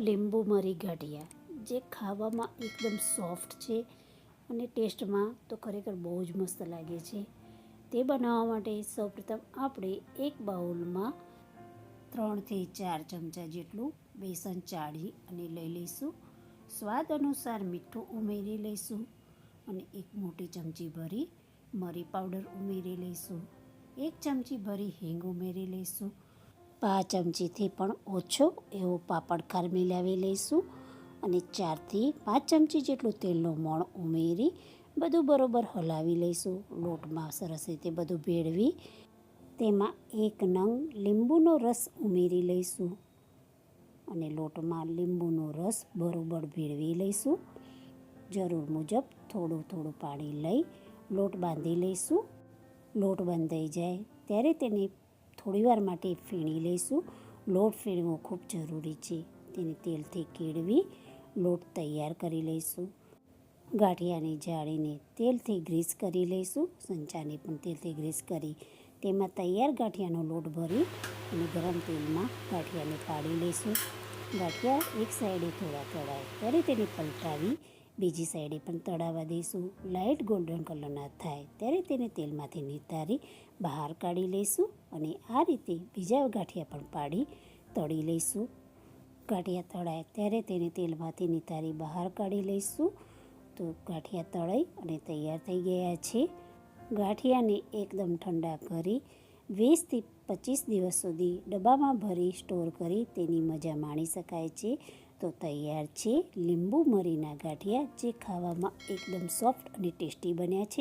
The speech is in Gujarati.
લીંબુ મરી ગાંઠિયા જે ખાવામાં એકદમ સોફ્ટ છે અને ટેસ્ટમાં તો ખરેખર બહુ જ મસ્ત લાગે છે. તે બનાવવા માટે સૌપ્રથમ આપણે એક બાઉલમાં ત્રણથી ચાર ચમચા જેટલું બેસન ચાળી અને લઈ લઈશું. સ્વાદ અનુસાર મીઠું ઉમેરી લઈશું અને એક મોટી ચમચી ભરી મરી પાવડર ઉમેરી લઈશું. એક ચમચી ભરી હિંગ ઉમેરી લઈશું. પાંચ ચમચીથી પણ ઓછો એવો પાપડ ખરમી મિલાવી લઈશું અને ચારથી પાંચ ચમચી જેટલું તેલનું મોણ ઉમેરી બધું બરોબર હલાવી લઈશું. લોટમાં સરસ રીતે બધું ભેળવી તેમાં એક નંગ લીંબુનો રસ ઉમેરી લઈશું અને લોટમાં લીંબુનો રસ બરોબર ભેળવી લઈશું. જરૂર મુજબ થોડું થોડું પાણી લઈ લોટ બાંધી લઈશું. લોટ બંધાઈ જાય ત્યારે તેને થોડીવાર માટે ફીણી લઈશું. લોટ ફીણવો ખૂબ જરૂરી છે. તેને તેલથી કેળવી લોટ તૈયાર કરી લઈશું. ગાંઠિયાની જાળીને તેલથી ગ્રીસ કરી લઈશું. સંચાને પણ તેલથી ગ્રીસ કરી તેમાં તૈયાર ગાંઠિયાનો લોટ ભરી અને ગરમ તેલમાં ગાંઠિયાને પાડી લઈશું. ગાંઠિયા એક સાઈડે થોડા થોડા ત્યારે તેને પલટાવી બીજી સાઈડે પણ તળાવવા દઈશું લાઇટ ગોલ્ડન કલરના થાય ત્યારે તેને તેલમાંથી નિતારી બહાર કાઢી લઈશું અને આ રીતે બીજા ગાંઠિયા પણ પાડી તળી લઈશું. ગાંઠિયા તળાય ત્યારે તેને તેલમાંથી નિતારી બહાર કાઢી લઈશું. તો ગાંઠિયા તળાઈ અને તૈયાર થઈ ગયા છે. ગાંઠિયાને એકદમ ઠંડા કરી વીસથી પચીસ દિવસ સુધી ડબ્બામાં ભરી, સ્ટોર કરી તેની મજા માણી શકાય છે. તો તૈયાર છે લીંબુ મરીના ગાંઠિયા, જે ખાવામાં એકદમ સોફ્ટ અને ટેસ્ટી બન્યા છે.